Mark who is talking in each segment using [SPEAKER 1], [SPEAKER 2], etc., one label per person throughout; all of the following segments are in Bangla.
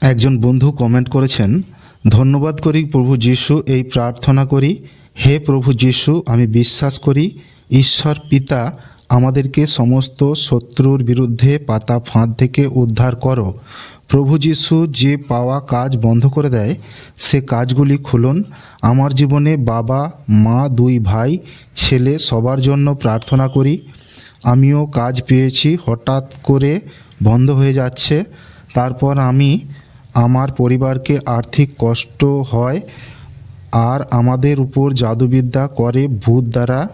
[SPEAKER 1] একজন বন্ধু কমেন্ট করেছেন, ধন্যবাদ করি প্রভু যিশু, এই প্রার্থনা করি। হে প্রভু যিশু, আমি বিশ্বাস করি, ঈশ্বর পিতা আমাদেরকে সমস্ত শত্রুর বিরুদ্ধে পাতা ফাঁদ থেকে উদ্ধার করো। প্রভু যিশু, যে পাওয়া কাজ বন্ধ করে দেয়, সে কাজগুলি খুলুন। আমার জীবনে বাবা, মা, দুই ভাই, ছেলে সবার জন্য প্রার্থনা করি। আমিও কাজ পেয়েছি, হঠাৎ করে বন্ধ হয়ে যাচ্ছে। তারপর আমি আমার পরিবারকে আর্থিক কষ্ট হয় আর আমাদের উপর জাদুবিদ্যা করে ভূত দ্বারা।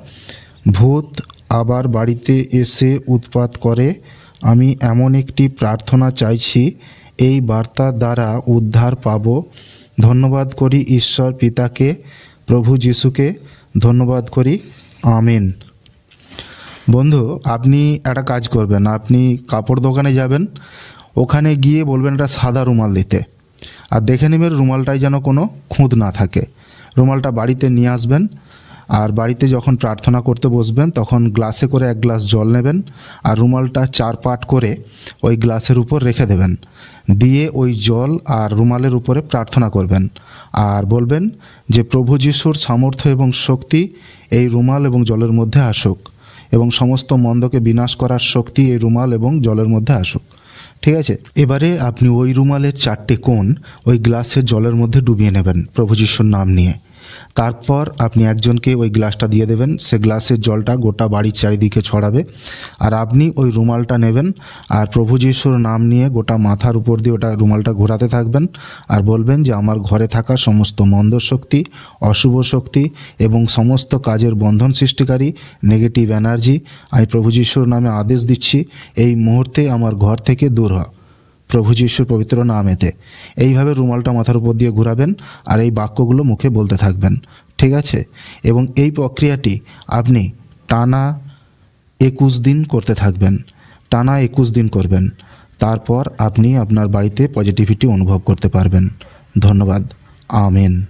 [SPEAKER 1] ভূত আবার বাড়িতে এসে উৎপাত করে। আমি এমন একটি প্রার্থনা চাইছি, এই বার্তা দ্বারা উদ্ধার পাব। ধন্যবাদ করি ঈশ্বর পিতাকে, প্রভু যিশুকে। ধন্যবাদ করি, আমিন। বন্ধু, আপনি একটা কাজ করবেন, আপনি কাপড় দোকানে যাবেন। ওখানে গিয়ে বলবেন একটা সাদা রুমাল দিতে। আর দেখে নেবেন রুমালটায় যেন কোনো খুঁত না থাকে। রুমালটা বাড়িতে নিয়ে আসবেন আর বাড়িতে যখন প্রার্থনা করতে বসবেন তখন গ্লাসে করে এক গ্লাস জল নেবেন আর রুমালটা চার পাট করে ওই গ্লাসের উপর রেখে দেবেন। দিয়ে ওই জল আর রুমালের উপরে প্রার্থনা করবেন। আর বলবেন যে, প্রভু যিশুর সামর্থ্য এবং শক্তি এই রুমাল এবং জলের মধ্যে আসুক এবং সমস্ত মন্দকে বিনাশ করার শক্তি এই রুমাল এবং জলের মধ্যে আসুক। ঠিক আছে? এবারে আপনি ওই রুমালের চারটে কোণ ওই গ্লাসের জলের মধ্যে ডুবিয়ে নেবেন প্রভু যিশুর নাম নিয়ে। তারপর আপনি একজনকে ওই গ্লাসটা দিয়ে দেবেন। সে গ্লাসের জলটা গোটা বাড়ির চারিদিকে ছড়াবে। আর আপনি ওই রুমালটা নেবেন আর প্রভু যিশুর নাম নিয়ে গোটা মাথার উপর দিয়ে ওটা রুমালটা ঘোরাতে থাকবেন আর বলবেন যে, আমার ঘরে থাকা সমস্ত মন্দ শক্তি অশুভ শক্তি এবং সমস্ত কাজের বন্ধন সৃষ্টিকারী নেগেটিভ এনার্জি আমি প্রভু যিশুর নামে আদেশ দিচ্ছি, এই মুহূর্তে আমার ঘর থেকে দূর হ প্রভু যিশুর পবিত্র নামেতে। এইভাবে রুমালটা মাথার উপর দিয়ে ঘুরাবেন আর এই বাক্যগুলো মুখে বলতে থাকবেন। ঠিক আছে? এবং এই প্রক্রিয়াটি আপনি টানা একুশ দিন করতে থাকবেন। টানা একুশ দিন করবেন। তারপর আপনি আপনার বাড়িতে পজিটিভিটি অনুভব করতে পারবেন। ধন্যবাদ। আমেন।